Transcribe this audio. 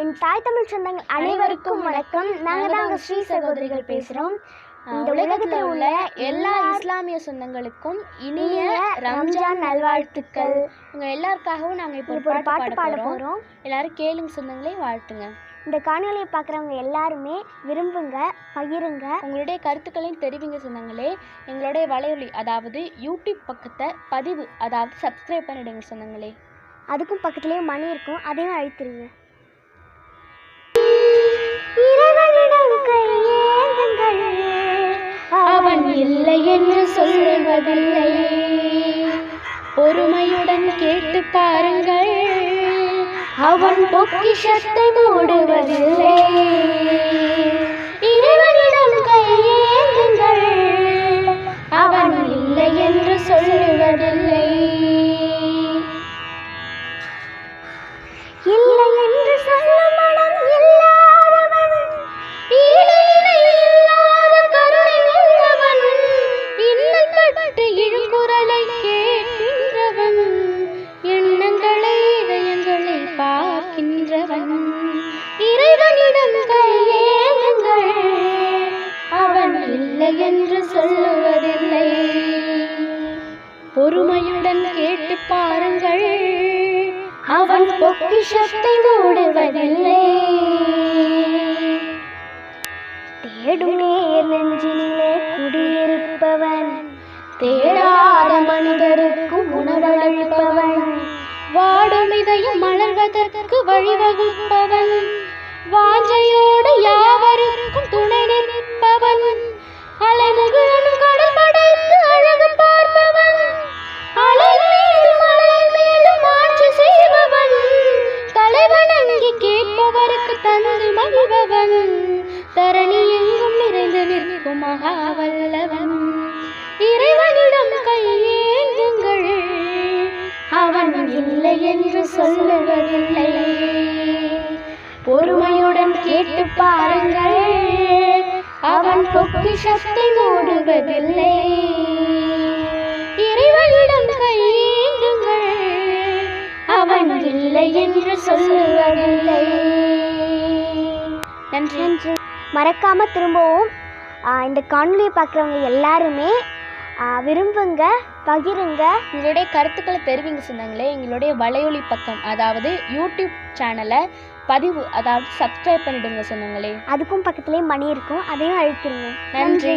என் தாய் தமிழ் சொந்தங்கள் அனைவருக்கும் வணக்கம். நாங்கள் தான் உங்கள் ஸ்ரீ சகோதரிகள் பேசுகிறோம் இந்த உலகத்தில் உள்ள எல்லா இஸ்லாமிய சொந்தங்களுக்கும் இனிய ரம்ஜான் நல்வாழ்த்துக்கள். உங்க எல்லாருக்காகவும் நாங்க இப்போ ஒரு பாட்டு பாட போகிறோம் எல்லாரும் கேளுங்க சொந்தங்களே வாழ்த்துங்க. இந்த காணொலியை பார்க்குறவங்க எல்லாருமே விரும்புங்க பகிருங்க. உங்களுடைய கருத்துக்களையும் தெரிவிங்க சொந்தங்களே. எங்களுடைய வலையொலி அதாவது யூடியூப் பக்கத்தை பதிவு அதாவது சப்ஸ்கிரைப் பண்ணிடுங்க சொந்தங்களே. அதுக்கும் பக்கத்துலேயே மணி இருக்கும். அதையும் அழுத்திருங்க. என்று சொல்வதில்லை. பொறுமையுடன் கேட்டு பாருங்கள். அவன் பொக்கிஷத்தை மூடுவதில்லை. இறைவனிடம் கையேந்துங்கள் அவன் இல்லை என்று சொல்லுவதில்லை. இல்லை இல்லை என்று சொல்லுவதில்லை. பொறுமையுடன் கேட்டு பாருங்கள் அவன் பொக்கிஷத்தை மூடுவதில்லை. தேடும் நேர் நெஞ்சினிலே குடியிருப்பவன் தேடாத மனிதருக்கும் உணவளிப்பவன் வாடும் இதயம் மலர்வதற்கு வழிவகுப்பவன் வாஞ்சையோடு யார் தந்து மகிழ்பவன் தரணி எங்கும் நிறைந்து நிற்கும் மகாவல்லவன். இறைவனிடம் கையேந்துங்கள். அவன் இல்லை என்று சொல்லுவதில்லை. பொறுமையுடன் கேட்டு பாருங்கள். அவன் பொக்கிஷத்தை மூடுவதில்லை. இறைவனிடம் கையேந்துங்கள். அவன் இல்லை என்று சொல்லு நன்றி நன்றி மறக்காம திரும்பவும் இந்த காணொலியை பார்க்குறவங்க எல்லாருமே விரும்புங்க பகிருங்க. உங்களுடைய கருத்துக்களை தெரிவிங்க சொன்னாங்களே எங்களுடைய வலையொலி பக்கம் அதாவது யூடியூப் சேனலை பதிவு அதாவது சப்ஸ்கிரைப் பண்ணிடுங்க சொன்னாங்களே. அதுக்கும் பக்கத்துலேயே மணி இருக்கும் அதையும் அழுத்திருங்க. நன்றி. நன்றி.